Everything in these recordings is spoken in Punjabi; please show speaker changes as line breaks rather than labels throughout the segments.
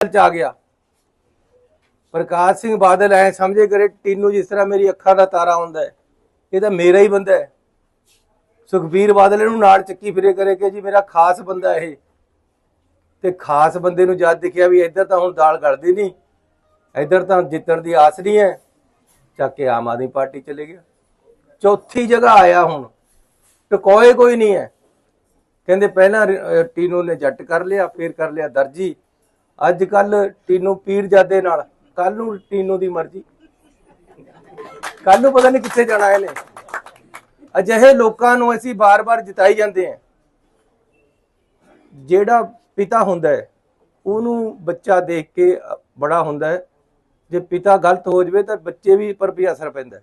ਚ ਆ ਗਿਆ। ਪ੍ਰਕਾਸ਼ ਸਿੰਘ ਬਾਦਲ ਐ ਸਮਝੇ ਕਰੇ ਟੀਨੂ ਜਿਸ ਤਰ੍ਹਾਂ ਮੇਰੀ ਅੱਖਾਂ ਦਾ ਤਾਰਾ ਹੁੰਦਾ ਹੈ ਇਹ ਤਾਂ ਮੇਰਾ ਹੀ ਬੰਦਾ ਹੈ। ਸੁਖਬੀਰ ਬਾਦਲ ਇਹਨੂੰ ਨਾਲ ਚੱਕੀ ਫਿਰੇ ਕਰੇ ਕਿ ਜੀ ਮੇਰਾ ਖਾਸ ਬੰਦਾ ਇਹ। ਤੇ ਖਾਸ ਬੰਦੇ ਨੂੰ ਜਦ ਦਿਖਿਆ ਵੀ ਇੱਧਰ ਤਾਂ ਹੁਣ ਦਾਲ ਗੜਦੀ ਨਹੀਂ ਇੱਧਰ ਤਾਂ ਜਿੱਤਣ ਦੀ ਆਸ ਨਹੀਂ ਹੈ ਚੱਕ ਕੇ ਆਮ ਆਦਮੀ ਪਾਰਟੀ ਚਲੇ ਗਿਆ। ਚੌਥੀ ਜਗ੍ਹਾ ਆਇਆ ਹੁਣ ਟਕੋਏ ਕੋਈ ਨਹੀਂ ਹੈ। ਕਹਿੰਦੇ ਪਹਿਲਾਂ ਅਹ, ਟੀਨੂ ਨੇ ਜੱਟ ਕਰ ਲਿਆ ਫਿਰ ਕਰ ਲਿਆ ਦਰਜੀ। ਅੱਜ ਕੱਲ ਟੀਨੂ ਪੀਰਜਾਦੇ ਨਾਲ ਕੱਲ ਨੂੰ ਟੀਨੂ ਦੀ ਮਰਜ਼ੀ। ਕੱਲ ਨੂੰ ਪਤਾ ਨਹੀਂ ਕਿੱਥੇ ਜਾਣਾ ਇਹਨੇ। ਅਜਿਹੇ ਲੋਕਾਂ ਨੂੰ ਅਸੀਂ ਬਾਰ-ਬਾਰ ਜਿਤਾਈ ਜਾਂਦੇ ਹਾਂ। ਜਿਹੜਾ ਪਿਤਾ ਹੁੰਦਾ ਹੈ, ਉਹਨੂੰ ਬੱਚਾ ਦੇਖ ਕੇ ਬੜਾ ਹੁੰਦਾ ਹੈ। ਜੇ ਪਿਤਾ ਗਲਤ ਹੋ ਜਾਵੇ ਤਾਂ ਬੱਚੇ ਵੀ ਪਰ ਵੀ ਅਸਰ ਪੈਂਦਾ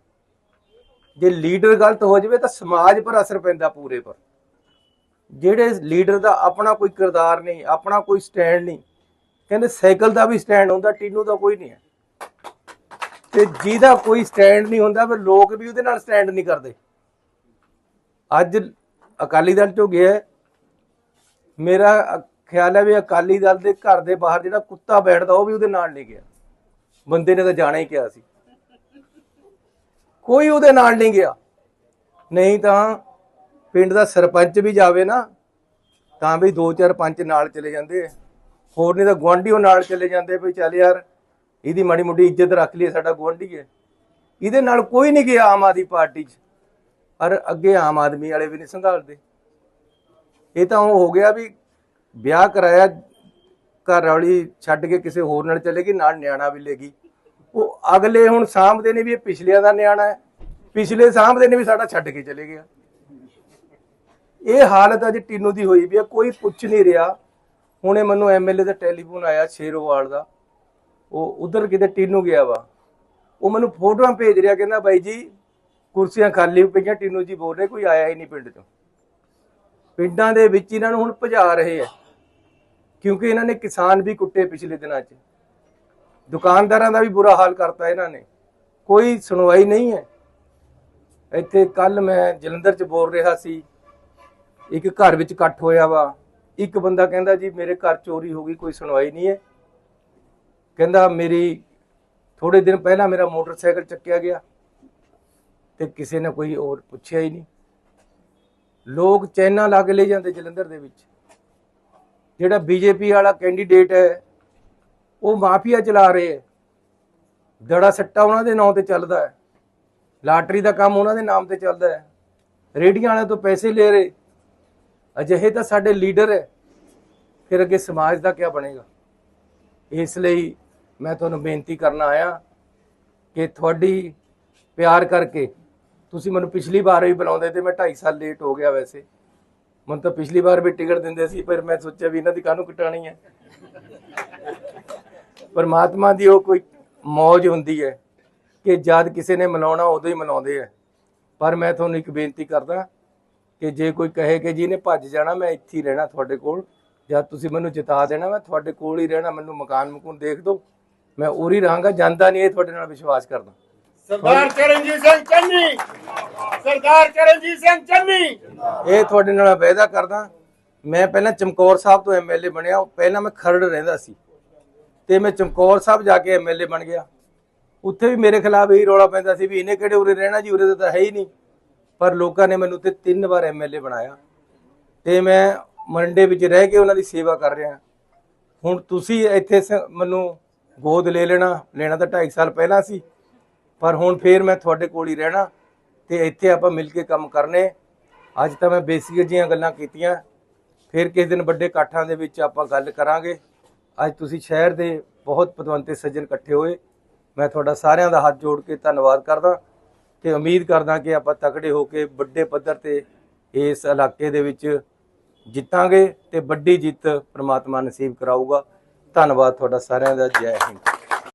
ਜੇ ਲੀਡਰ ਗਲਤ ਹੋ ਜਾਵੇ ਤਾਂ ਸਮਾਜ ਪਰ ਅਸਰ ਪੈਂਦਾ ਪੂਰੇ ਪਰ। ਜਿਹੜੇ ਲੀਡਰ ਦਾ ਆਪਣਾ ਕੋਈ ਕਿਰਦਾਰ ਨਹੀਂ, ਆਪਣਾ ਕੋਈ ਸਟੈਂਡ ਨਹੀਂ ਕਹਿੰਦੇ ਸਾਈਕਲ ਦਾ ਵੀ ਸਟੈਂਡ ਹੁੰਦਾ, ਟੀਨੂ ਦਾ ਕੋਈ ਨਹੀਂ ਹੈ। ਤੇ ਜਿਹਦਾ ਕੋਈ ਸਟੈਂਡ ਨਹੀਂ ਹੁੰਦਾ, ਫਿਰ ਲੋਕ ਵੀ ਉਹਦੇ ਨਾਲ ਸਟੈਂਡ ਨਹੀਂ ਕਰਦੇ। ਅੱਜ ਅਕਾਲੀ ਦਲ ਚੋਂ ਗਿਆ ਮੇਰਾ ਖਿਆਲ ਹੈ ਵੀ ਅਕਾਲੀ ਦਲ ਦੇ ਘਰ ਦੇ ਬਾਹਰ ਜਿਹੜਾ ਕੁੱਤਾ ਬੈਠਦਾ, ਉਹ ਵੀ ਉਹਦੇ ਨਾਲ ਨਹੀਂ ਗਿਆ। ਬੰਦੇ ਨੇ ਤਾਂ ਜਾਣਾ ਹੀ ਕਿਹਾ ਸੀ। ਕੋਈ ਉਹਦੇ ਨਾਲ ਨਹੀਂ ਗਿਆ। ਨਹੀਂ ਤਾਂ ਪਿੰਡ ਦਾ ਸਰਪੰਚ ਵੀ ਜਾਵੇ ਨਾ, ਤਾਂ ਵੀ ਦੋ ਚਾਰ ਪੰਜ ਨਾਲ ਚਲੇ ਜਾਂਦੇ ਆ। ਹੋਰ ਨਹੀਂ ਤਾਂ ਗੁਆਂਢੀ ਉਹ ਨਾਲ ਚਲੇ ਜਾਂਦੇ ਵੀ ਚੱਲ ਯਾਰ ਇਹਦੀ ਮਾੜੀ ਮੋਟੀ ਇੱਜ਼ਤ ਰੱਖ ਲਈ ਸਾਡਾ ਗੁਆਂਢੀ ਹੈ। ਇਹਦੇ ਨਾਲ ਕੋਈ ਨਹੀਂ ਗਿਆ ਆਮ ਆਦਮੀ ਪਾਰਟੀ 'ਚ। ਔਰ ਅੱਗੇ ਆਮ ਆਦਮੀ ਵਾਲੇ ਵੀ ਨਹੀਂ ਸੰਭਾਲਦੇ ਇਹ ਤਾਂ ਉਹ ਹੋ ਗਿਆ ਵੀ ਵਿਆਹ ਕਰਾਇਆ, ਘਰ ਵਾਲੀ ਛੱਡ ਕੇ ਕਿਸੇ ਹੋਰ ਨਾਲ ਚਲੇ ਗਈ, ਨਾਲ ਨਿਆਣਾ ਵੀ ਲੈ ਗਈ। ਉਹ ਅਗਲੇ ਹੁਣ ਸਾਂਭਦੇ ਨੇ ਵੀ ਇਹ ਪਿਛਲਿਆਂ ਦਾ ਨਿਆਣਾ ਹੈ। ਪਿਛਲੇ ਸਾਂਭਦੇ ਨੇ ਵੀ ਸਾਡਾ ਛੱਡ ਕੇ ਚਲੇ ਗਿਆ। ਇਹ ਹਾਲਤ ਅੱਜ ਟੀਨੂ ਦੀ ਹੋਈ ਵੀ ਆ, ਕੋਈ ਪੁੱਛ ਨਹੀਂ ਰਿਹਾ। ਹੁਣੇ ਮੈਨੂੰ ਐਮਐਲਏ ਦਾ ਟੈਲੀਫੋਨ ਆਇਆ ਸ਼ੇਰੋਵਾਲ ਦਾ। ਉਹ ਉਧਰ ਕਿਤੇ ਟੀਨੂ ਗਿਆ ਵਾ। ਉਹ ਮੈਨੂੰ ਫੋਟੋਆਂ ਭੇਜ ਰਿਹਾ ਕਹਿੰਦਾ, ਬਾਈ ਜੀ, ਕੁਰਸੀਆਂ ਖਾਲੀ ਪਈਆਂ, ਟੀਨੂ ਜੀ ਬੋਲ ਰਹੇ, ਕੋਈ ਆਇਆ ਹੀ ਨਹੀਂ ਪਿੰਡ ਚੋਂ। ਪਿੰਡਾਂ ਦੇ ਵਿੱਚ ਇਹਨਾਂ ਨੂੰ ਹੁਣ ਭਜਾ ਰਹੇ ਆ। ਕਿਉਂਕਿ ਇਹਨਾਂ ਨੇ ਕਿਸਾਨ ਵੀ ਕੁੱਟੇ ਪਿਛਲੇ ਦਿਨਾਂ 'ਚ। ਦੁਕਾਨਦਾਰਾਂ ਦਾ ਵੀ ਬੁਰਾ ਹਾਲ ਕਰਤਾ ਇਹਨਾਂ ਨੇ। ਕੋਈ ਸੁਣਵਾਈ ਨਹੀਂ ਹੈ। ਇੱਥੇ ਕੱਲ ਮੈਂ ਜਲੰਧਰ 'ਚ ਬੋਲ ਰਿਹਾ ਸੀ। ਇੱਕ ਘਰ ਵਿੱਚ ਇਕੱਠ ਹੋਇਆ ਵਾ। ਇੱਕ ਬੰਦਾ ਕਹਿੰਦਾ ਜੀ ਮੇਰੇ ਘਰ ਚੋਰੀ ਹੋ ਗਈ, ਕੋਈ ਸੁਣਵਾਈ ਨਹੀਂ ਹੈ। ਕਹਿੰਦਾ ਮੇਰੀ ਥੋੜੇ ਦਿਨ ਪਹਿਲਾਂ ਮੇਰਾ ਮੋਟਰਸਾਈਕਲ ਚੱਕਿਆ ਗਿਆ ਤੇ ਕਿਸੇ ਨੇ ਕੋਈ ਹੋਰ ਪੁੱਛਿਆ ਹੀ ਨਹੀਂ। ਲੋਕ ਚੈਨਾ ਲਾ ਕੇ ਲੈ ਜਾਂਦੇ ਜਲੰਧਰ ਦੇ ਵਿੱਚ। ਜਿਹੜਾ ਬੀਜੇਪੀ ਵਾਲਾ ਕੈਂਡੀਡੇਟ ਹੈ, ਉਹ ਮਾਫੀਆ ਚਲਾ ਰਹੇ ਹੈ। ਦੜਾ ਸੱਟਾ ਉਹਨਾਂ ਦੇ ਨਾਂ ਤੇ ਚੱਲਦਾ ਹੈ। ਲਾਟਰੀ ਦਾ ਕੰਮ ਉਹਨਾਂ ਦੇ ਨਾਮ ਤੇ ਚੱਲਦਾ ਹੈ। ਰੇਡੀਆਂ ਵਾਲਿਆਂ ਤੋਂ ਪੈਸੇ ਲੈ ਰਹੇ। ਅਜਿਹੇ ਤਾਂ ਸਾਡੇ ਲੀਡਰ ਹੈ। ਫਿਰ ਅੱਗੇ ਸਮਾਜ ਦਾ ਕੀ ਬਣੇਗਾ? ਇਸ ਲਈ ਮੈਂ ਤੁਹਾਨੂੰ ਬੇਨਤੀ ਕਰਨ ਆਇਆ ਕਿ ਤੁਹਾਡੀ ਪਿਆਰ ਕਰਕੇ, ਤੁਸੀਂ ਮੈਨੂੰ ਪਿਛਲੀ ਵਾਰ ਵੀ ਬੁਲਾਉਂਦੇ ਤੇ ਮੈਂ 2.5 ਸਾਲ ਲੇਟ ਹੋ ਗਿਆ ਵੈਸੇ। ਮੈਨੂੰ ਤਾਂ ਪਿਛਲੀ ਵਾਰ ਵੀ ਟਿਕਟ ਦਿੰਦੇ ਸੀ, ਪਰ ਮੈਂ ਸੋਚਿਆ ਵੀ ਇਹਨਾਂ ਦੀ ਕਾਹਨੂੰ ਕਟਾਣੀ ਹੈ? ਪਰਮਾਤਮਾ ਦੀ ਉਹ ਕੋਈ ਮੌਜ ਹੁੰਦੀ ਹੈ ਕਿ ਜਦ ਕਿਸੇ ਨੇ ਮਨਾਉਣਾ ਉਦੋਂ ਹੀ ਮਨਾਉਂਦੇ ਆ ਪਰ ਮੈਂ ਤੁਹਾਨੂੰ ਇੱਕ ਬੇਨਤੀ ਕਰਦਾ ਕਿ ਜੇ ਕੋਈ ਕਹੇ ਕਿ ਜੀ ਨੇ ਭੱਜ ਜਾਣਾ ਮੈਂ ਇੱਥੇ ਹੀ ਰਹਿਣਾ ਤੁਹਾਡੇ ਕੋਲ ਜਦ ਤੁਸੀਂ ਮੈਨੂੰ ਜਿਤਾ ਦੇਣਾ ਮੈਂ ਤੁਹਾਡੇ ਕੋਲ ਹੀ ਰਹਿਣਾ ਮੈਨੂੰ ਮਕਾਨ ਮਕੂਨ ਦੇਖ ਦਿਓ ਮੈਂ ਉਰੀ ਰਹਾਂਗਾ ਜਾਂਦਾ ਨਹੀਂ ਇਹ ਤੁਹਾਡੇ ਨਾਲ ਵਿਸ਼ਵਾਸ ਕਰਦਾ।
ਸਰਦਾਰ ਚਰਨਜੀਤ ਸਿੰਘ ਚੰਨੀ! ਸਰਦਾਰ ਚਰਨਜੀਤ ਸਿੰਘ ਚੰਨੀ!
ਇਹ ਤੁਹਾਡੇ ਨਾਲ ਵਾਅਦਾ ਕਰਦਾ ਮੈਂ ਪਹਿਲਾਂ ਚਮਕੌਰ ਸਾਹਿਬ ਤੋਂ ਐਮਐਲਏ ਬਣਿਆ ਪਹਿਲਾਂ ਮੈਂ ਖਰੜ ਰਹਿੰਦਾ ਸੀ ਤੇ ਮੈਂ ਚਮਕੌਰ ਸਾਹਿਬ ਜਾ ਕੇ ਐਮਐਲਏ ਬਣ ਗਿਆ। ਉੱਥੇ ਵੀ ਮੇਰੇ ਖਿਲਾਫ ਇਹੀ ਰੌਲਾ ਪੈਂਦਾ ਸੀ ਵੀ ਇਹਨੇ ਕਿਹੜੇ ਉਰੇ ਰਹਿਣਾ ਜੀ ਉਰੇ ਤਾਂ ਹੈ ਹੀ ਨਹੀਂ। ਪਰ ਲੋਕਾਂ ਨੇ ਮੈਨੂੰ ਤੇ ਤਿੰਨ ਵਾਰ ਐਮਐਲਏ ਬਣਾਇਆ ਤੇ ਮੈਂ ਮੰਡੇ ਵਿੱਚ ਰਹਿ ਕੇ ਉਹਨਾਂ ਦੀ ਸੇਵਾ ਕਰ ਰਿਹਾ। ਹੁਣ ਤੁਸੀਂ ਇੱਥੇ ਸ- ਮੈਨੂੰ ਗੋਦ ਲੈ ਲੈਣਾ ਲੈਣਾ ਤਾਂ 2.5 ਸਾਲ ਪਹਿਲਾਂ ਸੀ, ਪਰ ਹੁਣ ਫੇਰ ਮੈਂ ਤੁਹਾਡੇ ਕੋਲ ਹੀ ਰਹਿਣਾ ਤੇ ਇੱਥੇ ਆਪਾਂ ਮਿਲ ਕੇ ਕੰਮ ਕਰਨੇ। ਅੱਜ ਤਾਂ ਮੈਂ ਬੇਸਿਕ ਜੀਆਂ ਗੱਲਾਂ ਕੀਤੀਆਂ, ਫਿਰ ਕਿਸੇ ਦਿਨ ਵੱਡੇ ਇਕੱਠਾਂ ਦੇ ਵਿੱਚ ਆਪਾਂ ਗੱਲ ਕਰਾਂਗੇ। ਅੱਜ ਤੁਸੀਂ ਸ਼ਹਿਰ ਦੇ ਬਹੁਤ ਪਤਵੰਤੇ ਸੱਜਣ ਇਕੱਠੇ ਹੋਏ, ਮੈਂ ਤੁਹਾਡਾ ਸਾਰਿਆਂ ਦਾ ਹੱਥ ਜੋੜ ਕੇ ਧੰਨਵਾਦ ਕਰਦਾ। ਤੇ ਉਮੀਦ ਕਰਦਾ ਕਿ ਆਪਾਂ ਤਕੜੇ ਹੋ ਕੇ ਵੱਡੇ ਪੱਧਰ ਤੇ ਇਸ ਇਲਾਕੇ ਦੇ ਵਿੱਚ ਜਿੱਤਾਂਗੇ ਤੇ ਵੱਡੀ ਜਿੱਤ ਪ੍ਰਮਾਤਮਾ ਨਸੀਬ ਕਰਾਊਗਾ। ਧੰਨਵਾਦ ਤੁਹਾਡਾ ਸਾਰਿਆਂ ਦਾ। ਜੈ ਹਿੰਦ।